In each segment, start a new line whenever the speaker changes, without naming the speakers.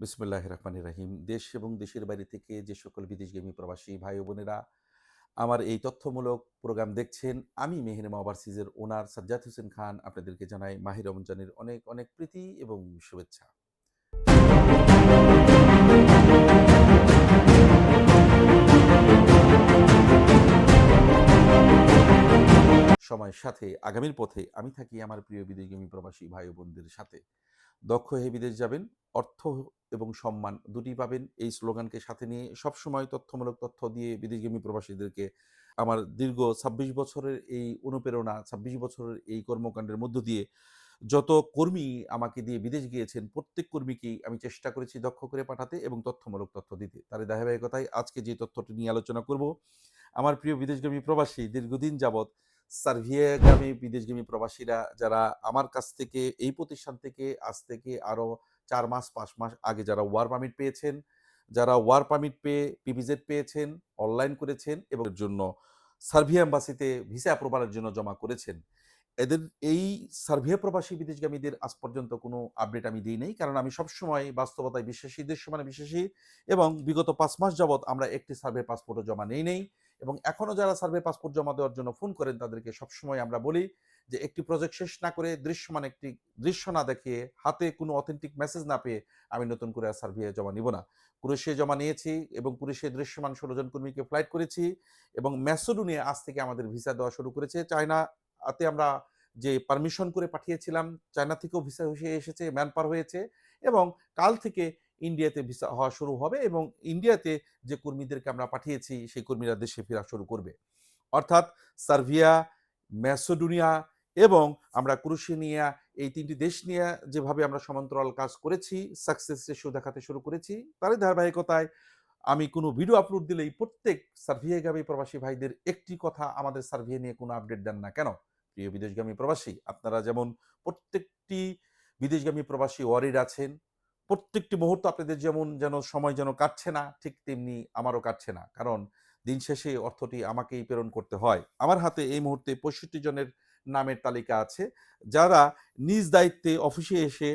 বিসমুল্লাহ রহমান রাহিম। দেশ এবং দেশের বাইরে থেকে যে সকল বিদেশগামী প্রবাসী ভাই বোনেরা আমার এই তথ্যমূলক প্রোগ্রাম দেখছেন, আমি মেহেরমা ওভারসিজের ওনার সাজ্জাদ হোসেন খান। আপনাদেরকে জানাই মাহির রমজানের অনেক অনেক প্রীতি এবং শুভেচ্ছা। সময়ের সাথে, আগামীর পথে আমি থাকি আমার প্রিয় বিদেশগামী প্রবাসী ভাই বোনদের সাথে। দক্ষ হয়ে বিদেশ যাবেন, অর্থ এবং সম্মান দুটি পাবেন। এই স্লোগানকে সাথে নিয়ে সবসময় তথ্যমূলক তথ্য দিয়ে বিদেশগামী প্রবাসীদেরকে আমার দীর্ঘ ছাব্বিশ বছরের এই অনুপ্রেরণা, ছাব্বিশ বছরের এই কর্মকাণ্ডের মধ্য দিয়ে যত কর্মী আমাকে দিয়ে বিদেশ গিয়েছেন, প্রত্যেক কর্মীকেই আমি চেষ্টা করেছি দক্ষ করে পাঠাতে এবং তথ্যমূলক তথ্য দিতে। তার ধারাবাহিকতায় আজকে যে তথ্যটি নিয়ে আলোচনা করব, আমার প্রিয় বিদেশগামী প্রবাসী, দীর্ঘদিন যাবৎ সার্ভিয়াগামী বিদেশগামী প্রবাসীরা যারা আমার কাছ থেকে, এই প্রতিষ্ঠান থেকে, আজ থেকে আরও চার মাস, পাঁচ মাস আগে যারা ওয়ার পারমিট পেয়েছেন, যারা ওয়ার পারমিট পেয়ে পিভিজেড পেয়েছেন অনলাইন করেছেন এবং জন্য সার্ভিয়া এম্বাসিতে ভিসা অ্যাপ্রুভালের জন্য জমা করেছেন। এদের এই সার্ভে প্রবাসী বিদেশগামীদের আজ পর্যন্ত কোনো আপডেট আমি দিই নাই, কারণ আমি সবসময় বাস্তবতায় বিশ্বাসী, দৃশ্যমানে বিশ্বাসী এবং বিগত পাঁচ মাস যাবৎ আমরা একটি সার্ভে পাসপোর্টও জমা নেই নেই এবং এখনও যারা সার্ভে পাসপোর্ট জমা দেওয়ার জন্য ফোন করেন, তাদেরকে সবসময় আমরা বলি যে একটি প্রজেক্ট শেষ না করে দৃশ্যমান একটি দৃশ্য না দেখিয়ে হাতে কোনো অথেন্টিক মেসেজ না পেয়ে আমি নতুন করে আর সার্ভিয়ে জমা নিব না। কুরেশে জমা নিয়েছি এবং কুরেশে দৃশ্যমান ষোলো জন কর্মীকে ফ্লাইট করেছি এবং ম্যাসোডুনিয়ে আজ থেকে আমাদের ভিসা দেওয়া শুরু করেছে চায়না আতে আমরা যে পারমিশন করে পাঠিয়েছিলাম চায়না থেকেও ভিসা হয়ে এসেছে ম্যান পার হয়েছে এবং কাল থেকে ইন্ডিয়াতে ভিসা হওয়া শুরু হবে এবং ইন্ডিয়াতে যে কর্মীদেরকে আমরা পাঠিয়েছি, সেই কর্মীরা দেশে ফেরা শুরু করবে। অর্থাৎ সার্ভিয়া ম্যাসোডুনিয়া এবং আমরা ক্রুশিনিয়া এই তিনটি দেশ নিয়ে যেভাবে আমরা সমান্তরাল কাজ করেছি সাকসেস রেশিও দেখাতে শুরু করেছি, তারই ধারাবাহিকতায় আমি কোনো ভিডিও আপলোড দিলেই প্রত্যেক সার্ভিয়াগামী প্রবাসী ভাইদের একটি কথা আমাদের সার্ভিয়ে নিয়ে কোনো আপডেট দেন না। কেন? প্রিয় বিদেশগামী প্রবাসী, আপনারা যেমন প্রত্যেকটি বিদেশগামী প্রবাসী ওয়ারিড আছেন, প্রত্যেকটি মুহূর্ত আপনাদের যেমন যেন সময় যেন কাটছে না, ঠিক তেমনি আমারও কাটছে না। কারণ দিন শেষে অর্থটি আমাকেই প্রেরণ করতে হয়। আমার হাতে এই মুহূর্তে পঁয়ষট্টি জনের নামের তালিকা আছে। যারা নিজ দায়িত্বে অফিসে এসে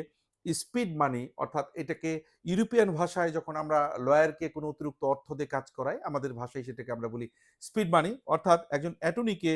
স্পিড মানি অর্থাৎ এটাকে ইউরোপিয়ান ভাষায় যখন আমরা লয়ারকে কোনো অতিরিক্ত অর্থ দিয়ে কাজ করাই, আমাদের ভাষায় সেটাকে আমরা বলি স্পিড মানি অর্থাৎ একজন অ্যাটর্নিকে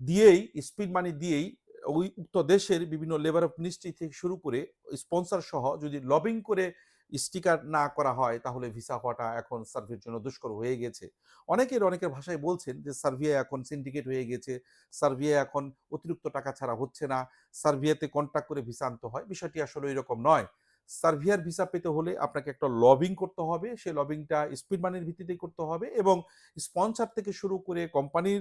দিয়েই স্পিড মানি দিয়েই ওই উক্ত দেশের বিভিন্ন লেবার অফ মিনিস্ট্রি থেকে শুরু করে স্পন্সার সহ যদি লবিং করে স্টিকার না করা হয়, তাহলে ভিসা হওয়াটা এখন সার্ভের জন্য দুষ্কর হয়ে গেছে। অনেকের অনেকের ভাষায় বলছেন যে সার্ভিয়া এখন সিন্ডিকেট হয়ে গেছে সার্ভিয়া এখন অতিরিক্ত টাকা ছাড়া হচ্ছে না সার্ভিয়াতে কন্ট্যাক্ট করে ভিসা আনতে হয়। বিষয়টি আসলে এরকম নয়। সার্ভিয়ার ভিসা পেতে হলে আপনাকে একটা লবিং করতে হবে সেই লবিংটা স্পিড মানির ভিত্তিতে করতে হবে এবং স্পন্সর থেকে শুরু করে কোম্পানির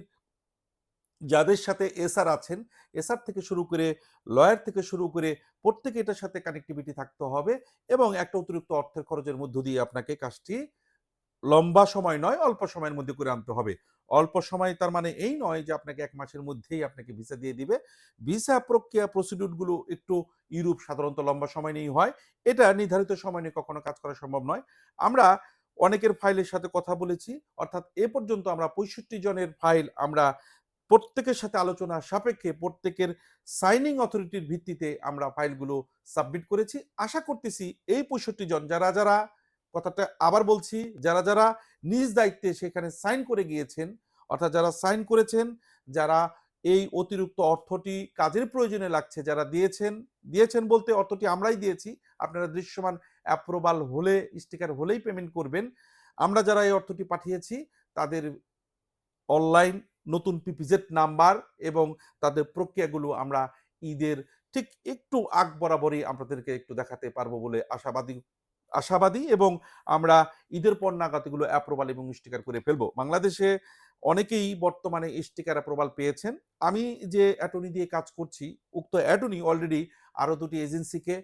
যাদের সাথে এসআর আছেন, এসআর থেকে শুরু করে লয়ার থেকে শুরু করে প্রত্যেকে এটার সাথে কানেক্টিভিটি থাকতে হবে এবং একটা অতিরিক্ত অর্থের খরচের মধ্য দিয়ে আপনাকে কাজটি লম্বা সময় নয়, অল্প সময়ের মধ্যে করে আনতে হবে। অল্প সময় তার মানে এই নয় যে আপনাকে এক মাসের মধ্যেই আপনাকে ভিসা দিয়ে দিবে। ভিসা প্রক্রিয়া প্রসিডিউরগুলো একটু ইউরোপ সাধারণত লম্বা সময় নিয়েই হয়। এটা নির্ধারিত সময় নিয়ে কখনো কাজ করা সম্ভব নয়। আমরা অনেকের ফাইলের সাথে কথা বলেছি, অর্থাৎ এ পর্যন্ত আমরা পঁয়ষট্টি জনের ফাইল আমরা প্রত্যেকের সাথে আলোচনা সাপেক্ষে প্রত্যেকের সাইনিং অথরিটির ভিত্তিতে আমরা ফাইলগুলো সাবমিট করেছি। আশা করতেছি এই পঁয়ষট্টি জন যারা যারা, কথাটা আবার বলছি, যারা যারা নিজ দায়িত্বে সেখানে সাইন করে গিয়েছেন, অর্থাৎ যারা সাইন করেছেন, যারা এই অতিরিক্ত অর্থটি কাজের প্রয়োজনে লাগছে, যারা দিয়েছেন দিয়েছেন বলতে অর্থটি আমরাই দিয়েছি, আপনারা দৃশ্যমান অ্যাপ্রুভাল হলে স্টিকার হলেই পেমেন্ট করবেন। আমরা যারা এই অর্থটি পাঠিয়েছি, তাদের অনলাইন নতুন পিপিজেড নাম্বার এবং তাদের প্রক্রিয়াগুলো আমরা ঈদের ঠিক একটু আগ বরাবরই আপনাদেরকে একটু দেখাতে পারব বলে আশাবাদী আশাবাদী এবং আমরা ঈদের পর নাগাদ এগুলো অ্যাপ্রুভাল এবং স্টিকার করে ফেলব। বাংলাদেশে অনেকেই বর্তমানে স্টিকার অ্যাপ্রুভাল পেয়েছেন। আমি যে অ্যাটর্নি দিয়ে কাজ করছি, উক্ত অ্যাটর্নি অলরেডি আরও দুটি এজেন্সিকে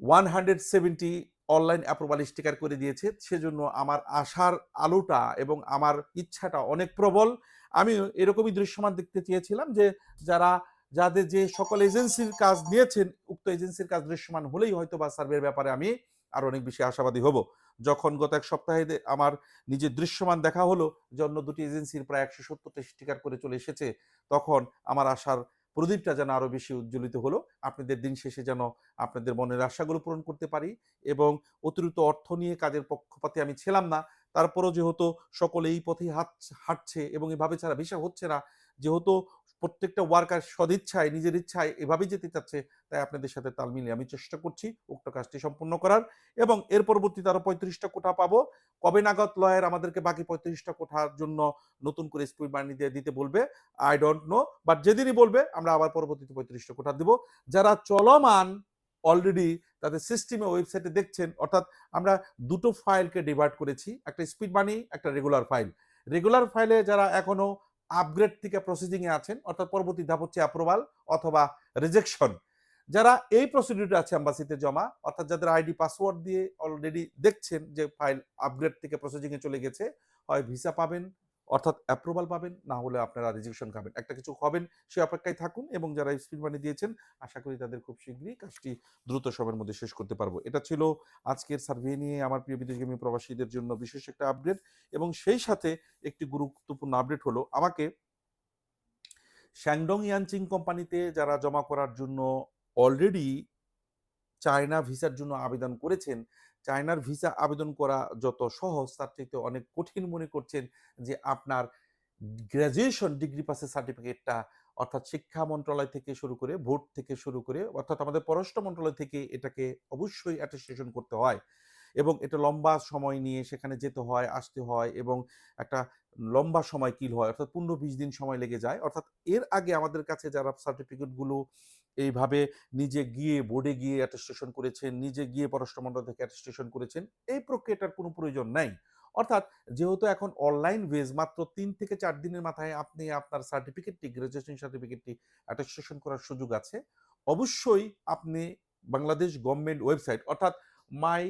one hundred seventy online approval sticker করে দিয়েছে। সেজন্য আমার আশার আলোটা এবং আমার ইচ্ছাটা অনেক প্রবল। আমি এরকমই দৃশ্যমান দেখতে চেয়েছিলাম যে যারা, যাদের যে সকল এজেন্সির কাজ নিয়েছেন, উক্ত এজেন্সির কাজ দৃশ্যমান হলেই হয়তো বা সার্ভের ব্যাপারে আমি আর অনেক বেশি আশাবাদী হব। যখন গত এক সপ্তাহে আমার নিজের দৃশ্যমান দেখা হলো যে অন্য দুটি এজেন্সির প্রায় একশো সত্তরটা স্টিকার করে চলে এসেছে, তখন আমার আশার প্রদীপটা যেন আরও বেশি উজ্জ্বলিত হলো। আপনাদের দিন শেষে যেন আপনাদের মনের আশাগুলো পূরণ করতে পারি এবং অতিরিক্ত অর্থ নিয়ে কাজের পক্ষপাতে আমি ছিলাম না। তারপরও যেহেতু সকলে এই পথেই হাত হাঁটছে এবং এভাবে ছাড়া ভিসা হচ্ছে না, যেহেতু প্রত্যেকটা ওয়ার্কার সদিচ্ছায়, নিজের ইচ্ছায় এভাবেই যেতে চাচ্ছে, তাই আপনাদের সাথে তাল মিলিয়ে আমি চেষ্টা করছি উক্ত কাজটি সম্পূর্ণ করার এবং এর পরবর্তীতে আরও পঁয়ত্রিশটা কোঠা পাবো। কবে নাগত লয়ের আমাদেরকে বাকি পঁয়ত্রিশটা কোঠার জন্য নতুন করে স্পিড বানিয়ে দিয়ে দিতে বলবে আই ডোন্ট নো বাট যেদিনই বলবে আমরা আবার পরবর্তীতে পঁয়ত্রিশটা কোঠা দিব। যারা চলমান অলরেডি তাদের সিস্টেমে ওয়েবসাইটে দেখছেন, অর্থাৎ আমরা দুটো ফাইলকে ডিভাইড করেছি, একটা স্পিড বানি একটা রেগুলার ফাইল রেগুলার ফাইলে যারা এখনও আপগ্রেড থেকে প্রসেসিংয়ে আছেন, অর্থাৎ পরবর্তী ধাপ হচ্ছে অ্যাপ্রুভাল অথবা রিজেকশন যারা এই প্রসিডিউরটা আছে অ্যাম্বাসিতে জমা, অর্থাৎ যাদের আইডি পাসওয়ার্ড দিয়ে অলরেডি দেখছেন যে ফাইল আপগ্রেড থেকে প্রসেসিংয়ে চলে গেছে, হয় ভিসা পাবেন অর্থাৎ অ্যাপ্রুভাল পাবেন, না হলে আপনারা রিজেকশন খাবেন। একটা কিছু হবেন, সে অপেক্ষায় থাকুন এবং যারা স্পিড মানি দিয়েছেন, আশা করি তাদের খুব শীঘ্রই কাজটি দ্রুত সময়ের মধ্যে শেষ করতে পারব। এটা ছিল আজকের সার্ভে নিয়ে আমার প্রিয় বিদেশগামী প্রবাসীদের জন্য বিশেষ একটা আপডেট এবং সেই সাথে একটি গুরুত্বপূর্ণ আপডেট হলো আমাকে শ্যাংডং ইয়ানচিং কোম্পানিতে যারা জমা করার জন্য অলরেডি চায়না ভিসার জন্য আবেদন করেছেন। চায়নার ভিসা আবেদন করা যত সহজ, তার চাইতে অনেক কঠিন মনে করছেন যে আপনার গ্র্যাজুয়েশন ডিগ্রি পাসের সার্টিফিকেটটা অর্থাৎ শিক্ষা মন্ত্রণালয় থেকে শুরু করে ভোট থেকে শুরু করে অর্থাৎ আমাদের পররাষ্ট্র মন্ত্রণালয় থেকে এটাকে অবশ্যই অ্যাটেস্টেশন করতে হয় এবং এটা লম্বা সময় নিয়ে সেখানে যেতে হয়, আসতে হয় এবং একটা লম্বা সময় কিল হয়। অর্থাৎ পনেরো বিশ দিন সময় লেগে যায়। অর্থাৎ এর আগে আমাদের কাছে যারা সার্টিফিকেটগুলো এইভাবে নিজে গিয়ে বোর্ডে গিয়ে অ্যাটেস্টেশন করেছেন, নিজে গিয়ে পররাষ্ট্র মন্ত্রণালয় থেকে অ্যাটেস্টেশন করেছেন, এই প্রক্রিয়াটার কোনো প্রয়োজন নাই। অর্থাৎ যেহেতু এখন অনলাইন বেজ মাত্র তিন থেকে চার দিনের মাথায় আপনি আপনার সার্টিফিকেটটি গ্রাজুয়েশন সার্টিফিকেটটি অ্যাটেস্টেশন করার সুযোগ আছে, অবশ্যই আপনি বাংলাদেশ গভর্নমেন্ট ওয়েবসাইট অর্থাৎ মাই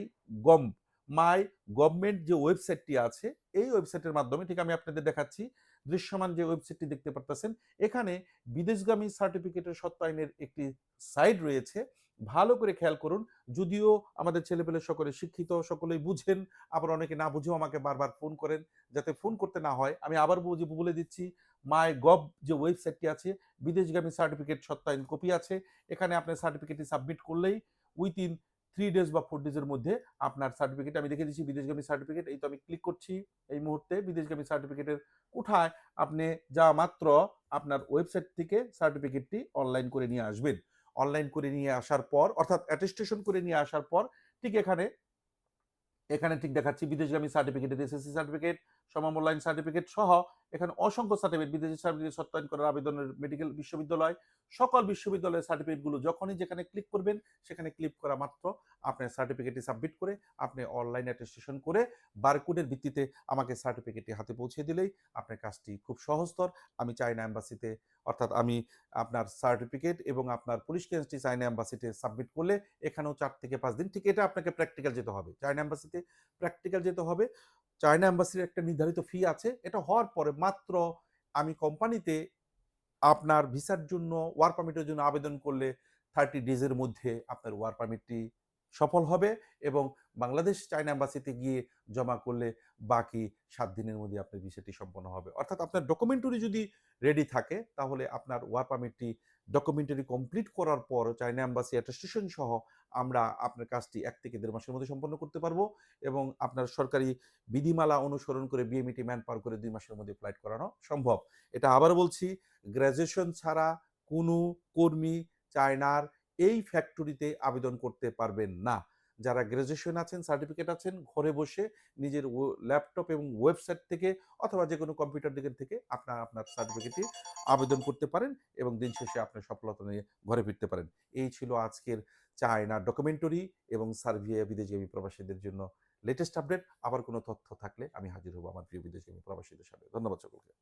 গম মাই গভর্নমেন্ট যে ওয়েবসাইটটি আছে, এই ওয়েবসাইটের মাধ্যমে, ঠিক আমি আপনাদের দেখাচ্ছি দৃশ্যমান যে ওয়েবসাইটটি দেখতে পারতেছেন, এখানে বিদেশগামী সার্টিফিকেটের সত্যায়নের একটি সাইড রয়েছে। ভালো করে খেয়াল করুন, যদিও আমাদের ছেলেপেলে সকলে শিক্ষিত, সকলেই বুঝেন, আবার অনেকে না বুঝেও আমাকে বারবার ফোন করেন, যাতে ফোন করতে না হয়। আমি আবার বলে দিচ্ছি মাই গভ যে ওয়েবসাইটটি আছে, বিদেশগামী সার্টিফিকেট সত্যায়ন কপি আছে। এখানে আপনার সার্টিফিকেটটি সাবমিট করলেই উইথিন থ্রি ডেজ বা ফোর ডেজের মধ্যে আপনার সার্টিফিকেট আমি দেখে দিচ্ছি বিদেশগামী সার্টিফিকেট এই তো আমি ক্লিক করছি এই মুহূর্তে বিদেশগামী সার্টিফিকেটের কোঠায় আপনি যা মাত্র আপনার ওয়েবসাইট থেকে সার্টিফিকেটটি অনলাইন করে নিয়ে আসবেন। অনলাইন করে নিয়ে আসার পর, অর্থাৎ অ্যাটেস্টেশন করে নিয়ে আসার পর, ঠিক এখানে এখানে ঠিক দেখাচ্ছি বিদেশগামী সার্টিফিকেট এসএসসি সার্টিফিকেট সমমূল্যায়ন সার্টিফিকেট সহ এখানে অসংখ্য সার্টিফিকেট বিদেশি সার্টিফিকেট সত্যায়ন করার আবেদনের মেডিকেল বিশ্ববিদ্যালয়, সকল বিশ্ববিদ্যালয়ের সার্টিফিকেটগুলো যখনই যেখানে ক্লিক করবেন, সেখানে ক্লিক করা মাত্র আপনার সার্টিফিকেটটি সাবমিট করে আপনি অনলাইন অ্যাটেস্টেশন করে বারকোডের ভিত্তিতে আমাকে সার্টিফিকেটটি হাতে পৌঁছে দিলেই আপনার কাজটি খুব সহজতর। আমি চাইনা অ্যাম্বাসিতে অর্থাৎ আমি আপনার সার্টিফিকেট এবং আপনার পুলিশ ক্লিয়ারেন্সটি চাইনা অ্যাম্বাসিতে সাবমিট করলে এখানেও চার থেকে পাঁচ দিন, ঠিক এটা আপনাকে প্র্যাকটিক্যাল যেতে হবে। চাইনা অ্যাম্বাসিতে প্র্যাকটিক্যাল যেতে হবে। চায়না অ্যাম্বাসির একটা নির্ধারিত ফি আছে। এটা হওয়ার পরে মাত্র আমি কোম্পানিতে আপনার ভিসার জন্য ওয়ার পারমিটের জন্য আবেদন করলে থার্টি ডেজের মধ্যে আপনার ওয়ার পারমিটটি সফল হবে এবং বাংলাদেশ চায়না অ্যাম্বাসিতে গিয়ে জমা করলে বাকি সাত দিনের মধ্যে আপনার ভিসাটি সম্পন্ন হবে। অর্থাৎ আপনার ডকুমেন্টারি যদি রেডি থাকে, তাহলে আপনার ওয়ার পারমিটটি ডকুমেন্টারি কমপ্লিট করার পর চায়না অ্যাম্বাসি অ্যাটেস্টেশন সহ আমরা আপনার কাজটি এক থেকে দেড় মাসের মধ্যে সম্পন্ন করতে পারব এবং আপনার সরকারি বিধিমালা অনুসরণ করে বিএমইটি ম্যান পার করে দুই মাসের মধ্যে ফ্লাইট করানো সম্ভব। এটা আবার বলছি গ্র্যাজুয়েশন ছাড়া কোনো কর্মী চায়নার এই ফ্যাক্টরিতে আবেদন করতে পারবেন না। যারা গ্র্যাজুয়েশন আছেন সার্টিফিকেট আছেন, ঘরে বসে নিজের ল্যাপটপ এবং ওয়েবসাইট থেকে অথবা যে কোনো কম্পিউটার দিকের থেকে আপনার আপনার সার্টিফিকেটটি আবেদন করতে পারেন এবং দিন শেষে আপনার সফলতা নিয়ে ঘরে ফিরতে পারেন। এই ছিল আজকের চায়না ডকুমেন্টারি এবং সার্ভিয়া বিদেশগামী প্রবাসীদের জন্য লেটেস্ট আপডেট আবার কোনো তথ্য থাকলে আমি হাজির হব আমার প্রিয় বিদেশগামী প্রবাসীদের সাথে। ধন্যবাদ সকলকে।